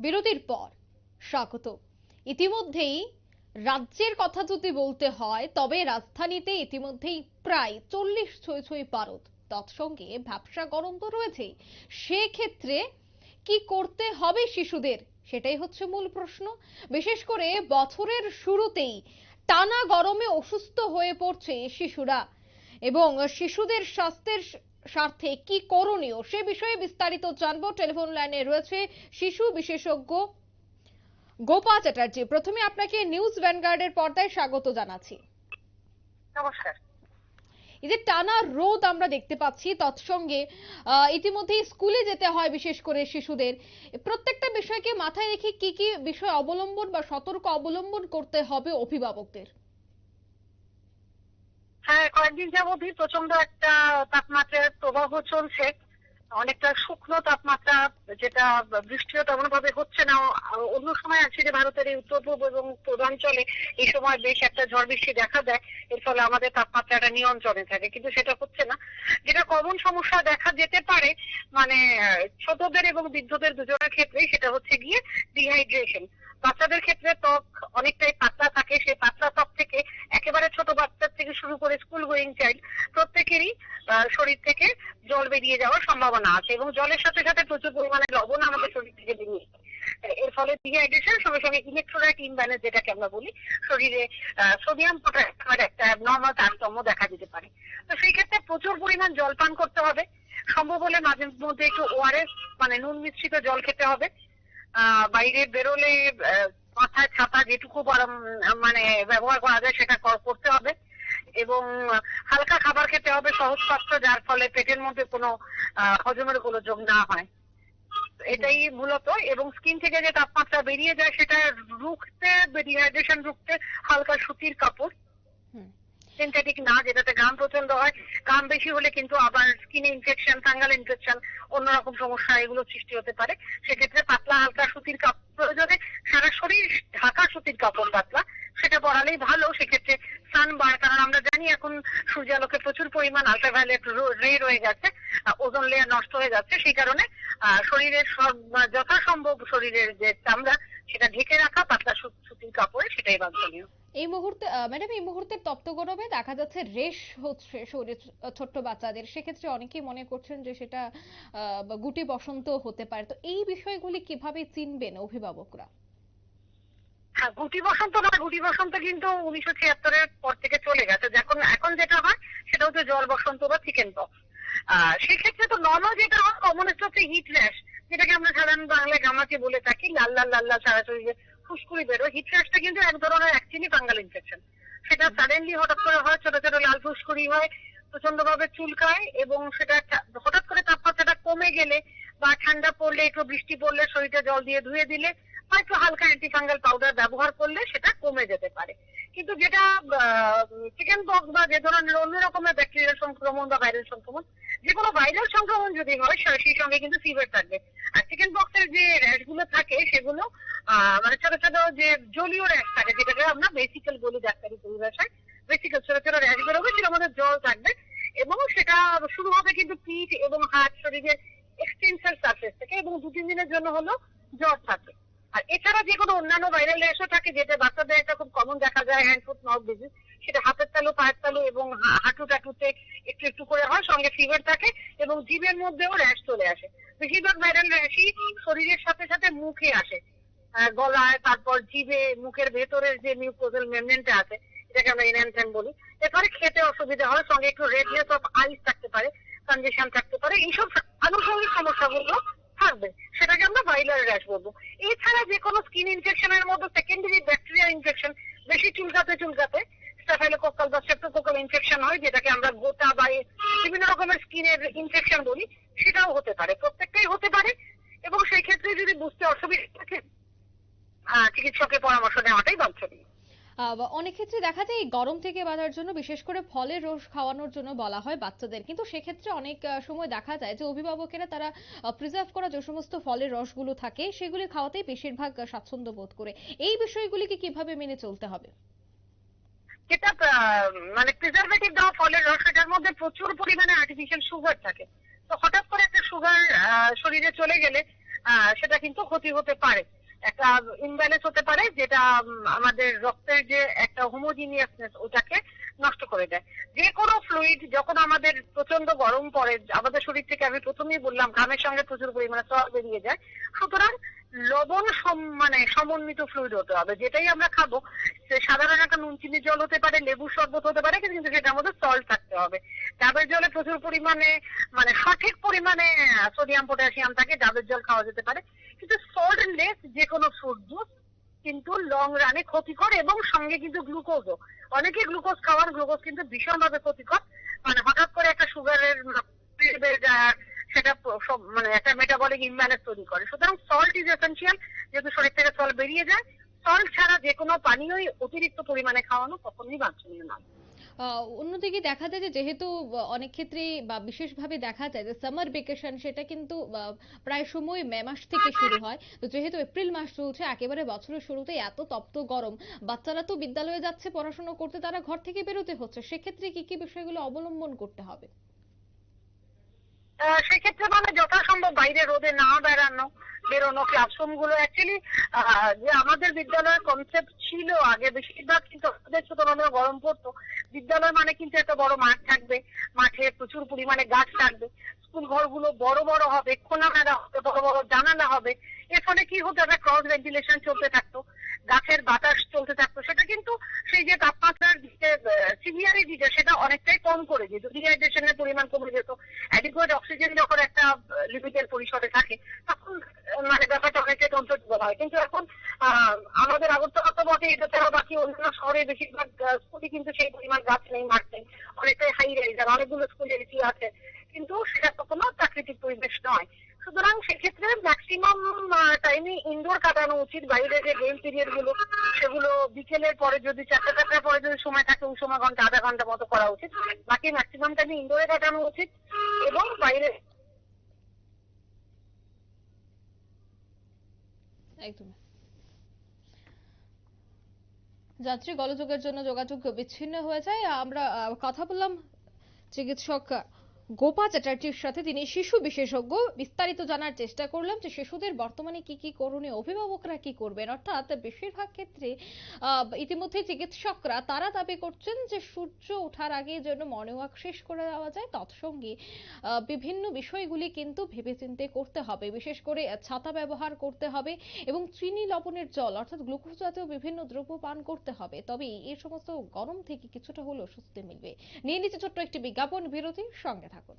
বিরতির পর। স্বাগত। ইতিমধ্যেই রাজ্যের কথা যদি বলতে হয়, তবে রাজধানীতে ইতিমধ্যেই প্রায় চল্লিশ ছয় ছই পারদ। তৎসঙ্গে ব্যবসা গরম তো রয়েছেই। সেক্ষেত্রে কি করতে হবে শিশুদের? সেটাই হচ্ছে মূল প্রশ্ন। বিশেষ করে বছরের শুরুতেই টানা গরমে অসুস্থ হয়ে পড়ছে শিশুরা। এবং শিশুদের স্বাস্থ্যের স্বার্থে কি করণীয় সে বিষয়ে বিস্তারিত জানব। টেলিফোন লাইনে রয়েছে শিশু বিশেষজ্ঞ গোপা চ্যাটার্জি। প্রথমে আপনাকে নিউজ ভ্যানগার্ডের পর্দায় স্বাগত জানাচ্ছি। নমস্কার। এই যে টানা রোদ আমরা দেখতে পাচ্ছি তৎসঙ্গে আহ, ইতিমধ্যেই স্কুলে যেতে হয় বিশেষ করে শিশুদের। প্রত্যেকটা বিষয়কে মাথায় রেখে কি কি বিষয় অবলম্বন বা সতর্ক অবলম্বন করতে হবে অভিভাবকদের? হ্যাঁ কয়েকদিন যাবতই প্রচণ্ড একটা তাপমাত্রার প্রবাহ চলছে। অনেকটা শুকনো তাপমাত্রা, যেটা বৃষ্টিও তেমন ভাবে হচ্ছে না। অন্য সময় আছে যে ভারতের এই উত্তর পূর্ব এবং পূর্বাঞ্চলে এই সময় বেশ একটা ঝড় বৃষ্টি দেখা দেয়। এর ফলে আমাদের তাপমাত্রাটা নিয়ন্ত্রণে থাকে, কিন্তু সেটা হচ্ছে না। যেটা কমন সমস্যা দেখা যেতে পারে মানে ছোটদের এবং বৃদ্ধদের দুজনের ক্ষেত্রেই সেটা হচ্ছে গিয়ে ডিহাইড্রেশন বাচ্চাদের ক্ষেত্রে ত্বক অনেকটাই পাতলা থাকে, সেই পাতলা ত্বক থেকে একেবারে ছোট বাচ্চার থেকে শুরু করে স্কুল গোয়িং চাইল্ড প্রত্যেকেরই শরীর থেকে জল বেরিয়ে যাওয়ার সম্ভাবনা আছে এবং জলের সাথে সাথে প্রচুর পরিমাণে লবণ আমাদের শরীর থেকে বেরিয়ে। এর ফলে ডিহাইড্রেশন সঙ্গে সঙ্গে ইলেকট্রোলাইট ইমব্যালেন্স যেটাকে আমরা বলি, শরীরে সোডিয়াম পটাশিয়ামের একটা নর্মাল তারতম্য দেখা যেতে পারে। তো সেই ক্ষেত্রে প্রচুর পরিমাণ জল পান করতে হবে। সম্ভব হলে মাঝে মধ্যে একটু ওআরএস মানে নুন মিশ্রিত জল খেতে হবে। বাইরে বেরোলে মাথায় ছাতা যেটুকু মানে ব্যবহার করা যায় সেটা করতে হবে। এবং হালকা খাবার খেতে হবে সহজ পাত্র যার ফলে পেটের মধ্যে কোনো হজমের গোলযোগ না হয়। এটাই মূলত। এবং স্কিন থেকে যে তাপমাত্রা বেরিয়ে যায় সেটা রুখতে ডিহাইড্রেশন রুখতে হালকা সুতির কাপড়। সিনথেটিক না যেটাতে ঘাম প্রচণ্ড হয়। ঘাম বেশি হলে কিন্তু আবার স্কিনে ইনফেকশন ফাঙ্গাল ইনফেকশন অন্যরকম সমস্যা এগুলো সৃষ্টি হতে পারে। সেক্ষেত্রে পাতলা হালকা সুতির কাপড় প্রয়োজনে সারা শরীর ঢাকা সুতির কাপড় পাতলা সেটা পরালেই ভালো সেক্ষেত্রে সান বার কারণ আমরা জানি এখন সূর্যালোকে প্রচুর পরিমাণ আলট্রাভায়োলেট রে রয়ে গেছে ওজন লেয়ার নষ্ট হয়ে যাচ্ছে, সেই কারণে শরীরের সব যথাসম্ভব শরীরের যে চামড়া, সেটা ঢেকে রাখা, পাতলা সুতির কাপড়ে, সেটাই বাঞ্ছনীয়। এই মুহূর্তে ম্যাডাম এই মুহূর্তে তপ্ত গরমে দেখা যাচ্ছে রেশ হচ্ছে শরীরে ছোট্ট বাচ্চাদের। সেক্ষেত্রে অনেকেই মনে করছেন যে সেটা গুটি বসন্ত হতে পারে। তো এই বিষয়গুলি কীভাবে চিনবেন অভিভাবকরা? হ্যাঁ গুটি বসন্ত না, গুটি বসন্ত কিন্তু উনিশশো ছিয়াত্তরের পর থেকে চলে গেছে। যখন, এখন যেটা হয়, সেটা হচ্ছে জল বসন্ত বা চিকেন পক্স সেক্ষেত্রে তো নর্মাল যেটা হয় কমনেস্ট হচ্ছে হিট র্যাশ যেটাকে আমরা সাধারণ বাংলায় গামাকে বলে থাকি, লাল লাল লাল লাল সারা শরীরে ফুসকুড়ি বেরো হিট র্যাশটা কিন্তু এক ধরনের অ্যাকচুয়ালি ফাঙ্গাল ইনফেকশন সেটা সাডেনলি হঠাৎ করে হয়, ছোট ছোট লাল ফুসকুড়ি হয় প্রচণ্ড ভাবে চুলকায় এবং সেটা হঠাৎ করে তাপমাত্রাটা কমে গেলে বা ঠান্ডা পড়লে, একটু বৃষ্টি পড়লে শরীরে জল দিয়ে ধুয়ে দিলে একটু হালকা অ্যান্টিফাঙ্গাল পাউডার ব্যবহার করলে সেটা কমে যেতে পারে। কিন্তু যেটা চিকেন পক্স বা যে ধরনের অন্য রকমের ব্যাকটেরিয়াল সংক্রমণ বা ভাইরাল সংক্রমণ, যে কোনো ভাইরাল সংক্রমণ যদি হয় সেই সঙ্গে কিন্তু ফিভার থাকবে। আর চিকেন পক্সের যে র্যাশগুলো থাকে, সেগুলো মানে ছোট ছোট যে জলীয় র্যাশ থাকে, যেটাকে আমরা বেসিক্যাল বলি ডাক্তারি পরিভাষায় বেসিক্যাল ছোট ছোট র্যাশ বেরোবে সেটা মধ্যে জল থাকবে এবং সেটা শুরু হবে কিন্তু পিঠ এবং হাত শরীরের এক্সটেন্সার সারফেস থেকে এবং দু তিন দিনের জন্য হলো জ্বর থাকে। আর এছাড়া যে কোনো অন্যান্য ভাইরাল রেশও থাকে যেটা বাচ্চাদের একটা খুব কমন দেখা যায় হ্যান্ড ফুট মাউথ ডিজিজ সেটা হাতের তালু, পায়ের তালু এবং হাঁটু টাটুতে একটু একটু করে হয়, সঙ্গে ফিভার থাকে এবং জিভের মধ্যেও র্যাশ চলে আসে। বেশিরভাগ ভাইরাল র্যাশই শরীরের সাথে সাথে মুখে আসে। গলায়, তারপর জিভে, মুখের ভেতরের যে মিউকোজাল মেমব্রেনটা আছে, এটাকে আমরা এনহ্যান্সেন্ট বলি, এরপরে খেতে অসুবিধা হয়, সঙ্গে একটু রেডনেস অফ আইস থাকতে পারে কনজেশন থাকতে পারে, এইসব আনুষঙ্গিক সমস্যাগুলো থাকবে সেটাকে আমরা ভাইরাল র্যাশ বলব। এছাড়া যে কোনো স্কিন ইনফেকশনের মধ্যে সেকেন্ডারি ব্যাকটেরিয়াল ইনফেকশন বেশি চুলকাতে চুলকাতে স্টাফাইলোকোকাল বা স্ট্রেপ্টোকোকাল ইনফেকশন হয়, যেটাকে আমরা গোটা বা বিভিন্ন রকমের স্কিনের ইনফেকশন বলি, সেটাও হতে পারে, প্রত্যেকটাই হতে পারে। এবং সেই ক্ষেত্রে যদি বুঝতে অসুবিধা থাকে চিকিৎসকের পরামর্শ নেওয়াটাই বাঞ্ছনীয়। অনেক ক্ষেত্রে দেখা যায় এই গরম থেকে বাঁচার জন্য, বিশেষ করে ফলের রস খাওয়ানোর জন্য বলা হয় বাচ্চাদের। কিন্তু সেক্ষেত্রে অনেক সময় দেখা যায় যে অভিভাবকেরা তারা প্রিজার্ভ করা যে সমস্ত ফলের রসগুলো থাকে, সেগুলি খাওয়াতেই বেশিরভাগ স্বাচ্ছন্দ্য বোধ করে। এই বিষয়গুলিকে কীভাবে মেনে চলতে হবে? যেটা মানে প্রিজারভেটিভ দেওয়া ফলের রস, এটার মধ্যে প্রচুর পরিমাণে আর্টিফিশিয়াল সুগার থাকে। তো হঠাৎ করে একটা সুগার শরীরে চলে গেলে সেটা কিন্তু ক্ষতি হতে পারে। একটা ইমব্যালেন্স হতে পারে যেটা আমাদের রক্তের যে একটা হোমোজিনিয়াসনেস ওটাকে নষ্ট করে দেয়। যে কোনো ফ্লুইড যখন আমাদের প্রচণ্ড গরম পড়ে, আমাদের শরীর থেকে আমি প্রথমেই বললাম, ঘামের সঙ্গে প্রচুর পরিমাণে জল বেরিয়ে যায়। সুতরাং লবণ সম- মানে সমন্বিত ফ্লুইড হতে হবে। যেটাই আমরা খাব, সে সাধারণ একটা নুন চিনি জল হতে পারে, লেবুর শরবত হতে পারে, কিন্তু সেটার মধ্যে সল্ট থাকতে হবে। ডাবের জলে প্রচুর পরিমাণে মানে সঠিক পরিমাণে সোডিয়াম পটাশিয়াম থাকে, ডাবের জল খাওয়া যেতে পারে। কিন্তু সল্ট লেস যে কোনো ফ্রুট জুস কিন্তু লং রানে ক্ষতিকর এবং সঙ্গে কিন্তু গ্লুকোজও অনেকে গ্লুকোজ খাওয়ার গ্লুকোজ কিন্তু ভীষণভাবে ক্ষতিকর। মানে হঠাৎ করে একটা সুগারের সেটা সব মানে একটা মেটাবলিক ইমব্যালেন্স তৈরি করে। সুতরাং সল্ট ইজ এসেন্সিয়াল যেহেতু শরীর থেকে সল্ট বেরিয়ে যায়। সল্ট ছাড়া যে কোনো পানীয়ই অতিরিক্ত পরিমাণে খাওয়ানো কখনোই বাঞ্ছনীয় নয়। অন্যদিকে দেখা যায় যে যেহেতু অনেক ক্ষেত্রে বা বিশেষভাবে দেখা যায় যে সামার ভেকেশন সেটা কিন্তু প্রায় সময় মে মাস থেকে শুরু হয়। তো যেহেতু এপ্রিল মাস চলছে, একেবারে বছরের শুরুতে এত তপ্ত গরম, বাচ্চারা তো বিদ্যালয়ে যাচ্ছে, পড়াশোনা করতে, তারা ঘর থেকে বেরোতে হচ্ছে। সেক্ষেত্রে কি কি বিষয়গুলো অবলম্বন করতে হবে? সেক্ষেত্রে মানে যথাসম্ভব বাইরে রোদে না বেড়ানো, বেরোনো ক্লাসরুমগুলো অ্যাকচুয়ালি যে আমাদের বিদ্যালয়ের কনসেপ্ট ছিল আগে বেশিরভাগ কিন্তু আমাদের ছোটবেলায় গরম পড়তো। বিদ্যালয় মানে কিন্তু একটা বড় মাঠ থাকবে, মাঠে প্রচুর পরিমাণে গাছ থাকবে। স্কুল ঘরগুলো বড় বড় হবে, খোলামেলা হবে, বড় বড় জানালা হবে। এর ফলে কি হতো, একটা ক্রস ভেন্টিলেশন চলতে থাকতো। গাছের বাতাস চলতে থাকতো, সেটা কিন্তু সেই যে তাপমাত্রার যে সিভিয়ারিটিটা সেটা অনেকটাই কম করে যেত ডিহাইড্রেশনের পরিমাণ কমে যেত। অ্যাডিকুয়েট অক্সিজেন যখন একটা লিমিটের পরিসরে থাকে, তখন মানে ব্যাপারটা অনেকটাই কন্ট্রোল হয়। কিন্তু এখন আমাদের আগরতলা তো বটে এটা ছাড়া বাকি অন্যান্য শহরে বেশিরভাগ স্কুলে কিন্তু সেই পরিমাণ গাছ নেই, মাঠ নেই। অনেকটাই হাই রাইজ আর অনেকগুলো স্কুলে এসি আছে। কিন্তু সেটা কোনো প্রাকৃতিক পরিবেশ নয়। সুতরাং সেক্ষেত্রে ম্যাক্সিমাম টাইমে ইনডোর কাটানো উচিত। বাইরে যে গেম পিরিয়ডগুলো, সেগুলো বিকেলের পরে যদি, চারটে, চারটার পরে যদি সময় থাকে, ওই সময় ঘণ্টা, আধা ঘণ্টা মতো করা উচিত। বাকি ম্যাক্সিমাম টাইমে ইনডোরে কাটানো উচিত এবং বাইরে একদম। যাত্রী গোলযোগের জন্য যোগাযোগ বিচ্ছিন্ন হয়ে যায়। আমরা কথা বললাম চিকিৎসক গোপা চ্যাটার্জির সাথে তিনি শিশু বিশেষজ্ঞ। বিস্তারিত জানার চেষ্টা করলাম যে শিশুদের বর্তমানে কি কি করণীয়, অভিভাবকরা কি করবেন? অর্থাৎ বেশিরভাগ ক্ষেত্রে ইতিমধ্যে চিকিৎসকরা তারা দাবি করছেন যে সূর্য ওঠার আগে যেন মর্নিং ওয়াক শেষ করে দেওয়া যায়। তৎসঙ্গে বিভিন্ন বিষয়গুলি কিন্তু ভেবেচিন্তে করতে হবে। বিশেষ করে ছাতা ব্যবহার করতে হবে এবং চিনি লবণের জল, অর্থাৎ গ্লুকোজ জাতীয় বিভিন্ন দ্রব্য পান করতে হবে। তবে এই সমস্ত গরম থেকে কিছুটা হলেও স্বস্তি মিলবে। নিয়ে নিচে ছোট্ট একটি বিজ্ঞাপন বিরতি সঙ্গে থাকুন।